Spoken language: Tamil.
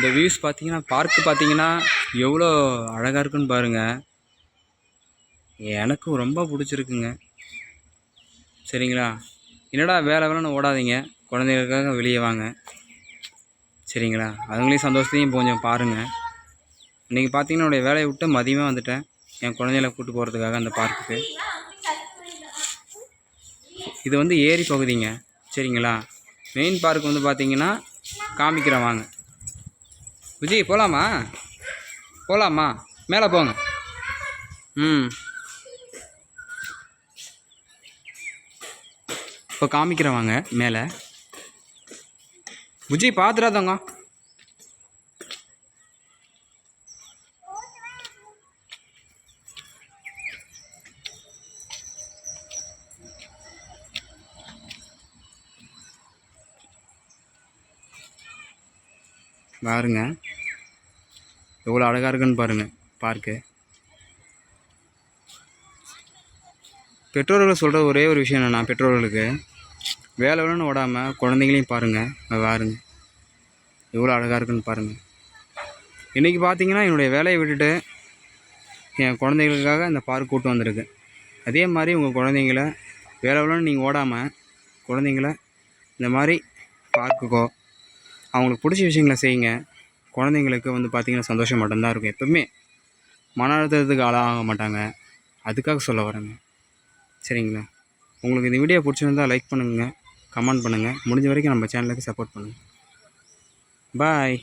இந்த வியூஸ் பார்த்தீங்கன்னா பார்க்கு பார்த்தீங்கன்னா எவ்வளோ அழகாக இருக்குன்னு பாருங்கள் எனக்கும் ரொம்ப பிடிச்சிருக்குங்க. சரிங்களா? என்னடா வேலை வேலைன்னு ஓடாதீங்க. குழந்தைகளுக்காக வெளியே வாங்க. சரிங்களா? அதுங்களையும் சந்தோஷத்தையும் கொஞ்சம் பாருங்கள் இன்றைக்கி பார்த்தீங்கன்னா என்னுடைய வேலையை விட்டு மதியமாக வந்துட்டேன். என் குழந்தைகளை கூப்பிட்டு போகிறதுக்காக அந்த பார்க்குக்கு இது வந்து ஏரி பகுதிங்க. சரிங்களா? மெயின் பார்க் வந்து பார்த்தீங்கன்னா காமிக்கிறேன் வாங்க. விஜய் போகலாமா போகலாமா மேலே போங்க. ம். இப்போ காமிக்கிறேன் வாங்க மேலே. விஜய் பார்த்துடாதங்க. பாருங்க. எவ்வளோ அழகாக இருக்குன்னு பாருங்கள் பார்க்கு பெற்றோர்கள் சொல்கிற ஒரே ஒரு விஷயம் என்னென்னா பெற்றோர்களுக்கு வேலை வேலைன்னு ஓடாமல் குழந்தைங்களையும் பாருங்கள் பாருங்க எவ்வளோ அழகாக இருக்குன்னு பாருங்கள் இன்றைக்கி பார்த்தீங்கன்னா என்னுடைய வேலையை விட்டுட்டு என் குழந்தைகளுக்காக இந்த பார்க் கூட்டு வந்திருக்கேன் அதே மாதிரி உங்கள் குழந்தைங்கள வேலை வேலைன்னு நீங்கள் ஓடாமல் குழந்தைங்கள இந்த மாதிரி பார்க்குக்கோ அவங்களுக்கு பிடிச்ச விஷயங்களை செய்யுங்க. குழந்தைங்களுக்கு வந்து பார்த்திங்கன்னா சந்தோஷம் மட்டும்தான் இருக்கும். எப்பவுமே மன அழுத்தத்துக்கு ஆளாக மாட்டாங்க. அதுக்காக சொல்ல வரேங்க. சரிங்களா? உங்களுக்கு இந்த வீடியோ பிடிச்சிருந்தா லைக் பண்ணுங்கள் கமெண்ட் பண்ணுங்கள் முடிஞ்ச வரைக்கும் நம்ம சேனலுக்கு சப்போர்ட் பண்ணுங்கள் பாய்